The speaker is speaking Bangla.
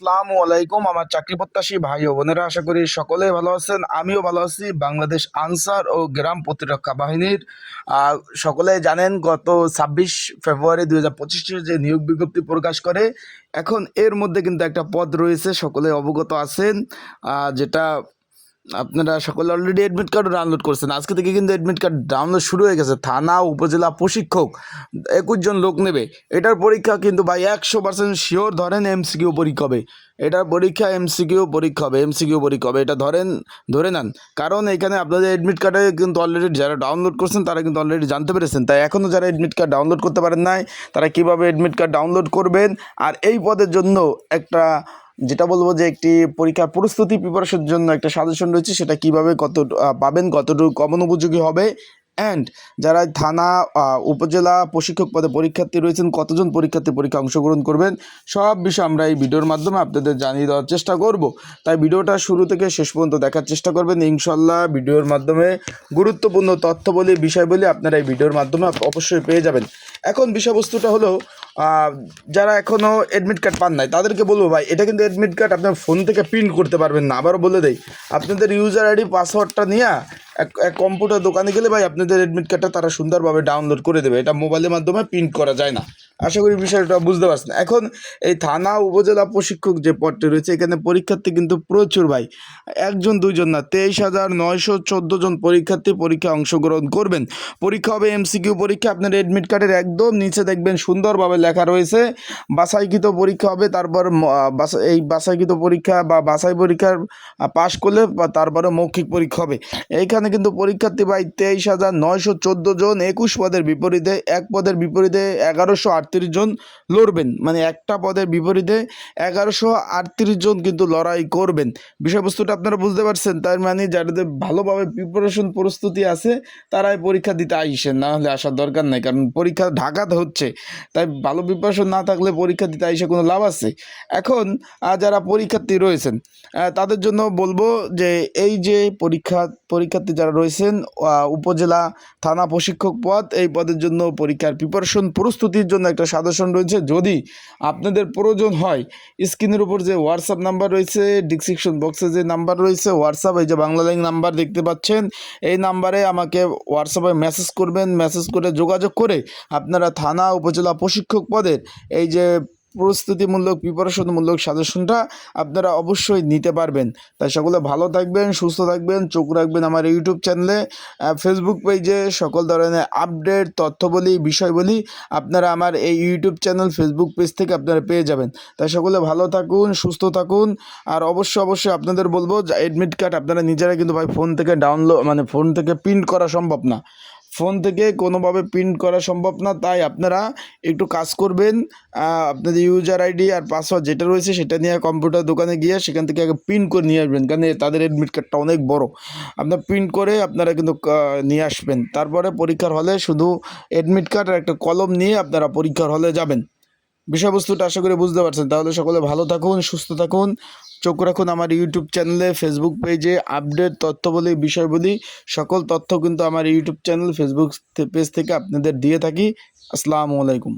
আসসালামু আলাইকুম, আমার চাকরি প্রত্যাশী ভাই ও বোনেরা, আশা করি সকলেই ভালো আছেন। আমিও ভালো আছি, বাংলাদেশ আনসার ও গ্রাম প্রতিরক্ষা বাহিনীর। সকলে জানেন, গত ছাব্বিশ ফেব্রুয়ারি দুই হাজার পঁচিশে যে নিয়োগ বিজ্ঞপ্তি প্রকাশ করে, এখন এর মধ্যে কিন্তু একটা পদ রয়েছে সকলে অবগত আছেন যেটা আপনারা সকলে অলরেডি অ্যাডমিট কার্ড ডাউনলোড করছেন। আজকে থেকে কিন্তু অ্যাডমিট কার্ড ডাউনলোড শুরু হয়ে গেছে। থানা, উপজেলা প্রশিক্ষক, একুশ জন লোক নেবে। এটার পরীক্ষা কিন্তু ভাই একশো পার্সেন্ট শিওর ধরেন এমসিকিউ পরীক্ষা হবে। এটার পরীক্ষা এমসিকিউ পরীক্ষা হবে এমসিকিউ পরীক্ষা হবে। এটা ধরেন, ধরে নেন। কারণ এখানে আপনাদের অ্যাডমিট কার্ডে কিন্তু অলরেডি যারা ডাউনলোড করছেন, তারা কিন্তু অলরেডি জানতে পেরেছেন। তাই এখনও যারা অ্যাডমিট কার্ড ডাউনলোড করতে পারেন নাই, তারা কীভাবে অ্যাডমিট কার্ড ডাউনলোড করবেন? আর এই পদের জন্য একটা যেটা বলব যে একটি পরীক্ষার প্রস্তুতি প্রিপারেশনের জন্য একটা সাজেশন রয়েছে, সেটা কীভাবে কত পাবেন, কতটুকু কমন উপযোগী হবে অ্যান্ড যারা থানা উপজেলা প্রশিক্ষক পদে পরীক্ষার্থী রয়েছেন, কতজন পরীক্ষার্থী পরীক্ষা অংশগ্রহণ করবেন, সব বিষয় আমরা এই ভিডিওর মাধ্যমে আপনাদের জানিয়ে দেওয়ার চেষ্টা করব। তাই ভিডিওটা শুরু থেকে শেষ পর্যন্ত দেখার চেষ্টা করবেন। ইনশাল্লাহ ভিডিওর মাধ্যমে গুরুত্বপূর্ণ তথ্য বলি বিষয় বলি আপনারা এই ভিডিওর মাধ্যমে অবশ্যই পেয়ে যাবেন। এখন বিষয়বস্তুটা হলো যারা এখনও অ্যাডমিট কার্ড পান নাই, তাদেরকে বলব ভাই, এটা কিন্তু অ্যাডমিট কার্ড আপনার ফোন থেকে প্রিন্ট করতে পারবেন না। আবারও বলে দেয় আপনাদের ইউজার আইডি পাসওয়ার্ডটা নিয়ে এক এক কম্পিউটার দোকানে গেলে ভাই আপনাদের অ্যাডমিট কার্ডটা তারা সুন্দরভাবে ডাউনলোড করে দেবে। এটা মোবাইলের মাধ্যমে প্রিন্ট করা যায় না। আশা করি বিষয়টা বুঝতে পারছেন। এখন এই থানা উপজেলা প্রশিক্ষক যে পদটি রয়েছে, এখানে পরীক্ষার্থী কিন্তু প্রচুর ভাই। একজন, দুইজন না, তেইশ হাজার নয়শো চোদ্দ জন পরীক্ষার্থী পরীক্ষায় অংশগ্রহণ করবেন। পরীক্ষা হবে এমসিকিউ পরীক্ষা, আপনার অ্যাডমিট কার্ডের একদম নিচে দেখবেন সুন্দরভাবে লেখা রয়েছে। বাছাইকৃত পরীক্ষা হবে, তারপর এই বাছাইকৃত পরীক্ষা বা বাছাই পরীক্ষার পাশ করলে তারপরে মৌখিক পরীক্ষা হবে। এইখানে কিন্তু পরীক্ষার্থী ভাই তেইশ হাজার নয়শো চোদ্দ জন একুশ পদের বিপরীতে, এক পদের বিপরীতে এগারোশো আটত্রিশ জন লড়বেন। মানে একটা পদের বিপরীতে এগারোশো আটত্রিশ জন কিন্তু লড়াই করবেন। বিষয়বস্তুটা আপনারা বুঝতে পারছেন, তার মানে যাদের ভালোভাবে প্রিপারেশন প্রস্তুতি আছে, তারাই পরীক্ষা দিতে আইসেন। না হলে আসার দরকার নাই, কারণ পরীক্ষা ঢাকাতে হচ্ছে। তাই ভালো প্রিপারেশন না থাকলে পরীক্ষা দিতে আইসে কোনো লাভ আছে। এখন যারা পরীক্ষার্থী রয়েছেন তাদের জন্য বলব যে এই যে পরীক্ষা পরীক্ষার্থী যারা রয়েছেন উপজেলা থানা প্রশিক্ষক পদ, এই পদের জন্য পরীক্ষার প্রিপারেশন প্রস্তুতির জন্য একটা সাজেশন রয়েছে। যদি আপনাদের প্রয়োজন হয়, স্ক্রিনের উপর যে হোয়াটসঅ্যাপ নাম্বার রয়েছে ডিসক্রিপশন বক্সে যে নাম্বার রয়েছে হোয়াটসঅ্যাপ এই যে বাংলা লাইন নাম্বার দেখতে পাচ্ছেন, এই নাম্বারে আমাকে হোয়াটসঅ্যাপে মেসেজ করবেন। মেসেজ করে যোগাযোগ করে আপনারা থানা, উপজেলা প্রশিক্ষক পদের এই যে প্রস্তুতিমূলক, প্রিপারেশনমূলক সাজেশনটা আপনারা অবশ্যই নিতে পারবেন। তাই সকলে ভালো থাকবেন, সুস্থ থাকবেন, চোখ রাখবেন আমার ইউটিউব চ্যানেলে ফেসবুক পেজে সকল ধরনের আপডেট তথ্যবলি, বিষয়বলি আপনারা আমার এই ইউটিউব চ্যানেল ফেসবুক পেজ থেকে আপনারা পেয়ে যাবেন। তাই সকলে ভালো থাকুন, সুস্থ থাকুন, আর অবশ্যই অবশ্যই আপনাদের বলব, যে অ্যাডমিট কার্ড আপনারা নিজেরা কিন্তু ভাই ফোন থেকে ডাউনলোড মানে ফোন থেকে প্রিন্ট করা সম্ভব না। ফোন থেকে কোনোভাবে প্রিন্ট করা সম্ভব না, তাই আপনারা একটু কাজ করবেন। আপনাদের ইউজার আইডি আর পাসওয়ার্ড যেটা রয়েছে সেটা নিয়ে কম্পিউটার দোকানে গিয়ে সেখান থেকে আগে প্রিন্ট করে নিয়ে আসবেন, কারণ তাদের অ্যাডমিট কার্ডটা অনেক বড়। আপনার প্রিন্ট করে আপনারা কিন্তু নিয়ে আসবেন। তারপরে পরীক্ষার হলে শুধু অ্যাডমিট কার্ড আর একটা কলম নিয়ে আপনারা পরীক্ষার হলে যাবেন। বিষয়বস্তুটা আশা করি বুঝতে পারছেন। তাহলে সকলে ভালো থাকুন, সুস্থ থাকুন। চোখ রাখুন আমার ইউটিউব চ্যানেলে ফেসবুক পেজে আপডেট তথ্য বলি বিষয় বলি সকল তথ্য কিন্তু আমার ইউটিউব চ্যানেল ফেসবুক পেজ থেকে আপনাদের দিয়ে থাকি। আসসালামু আলাইকুম।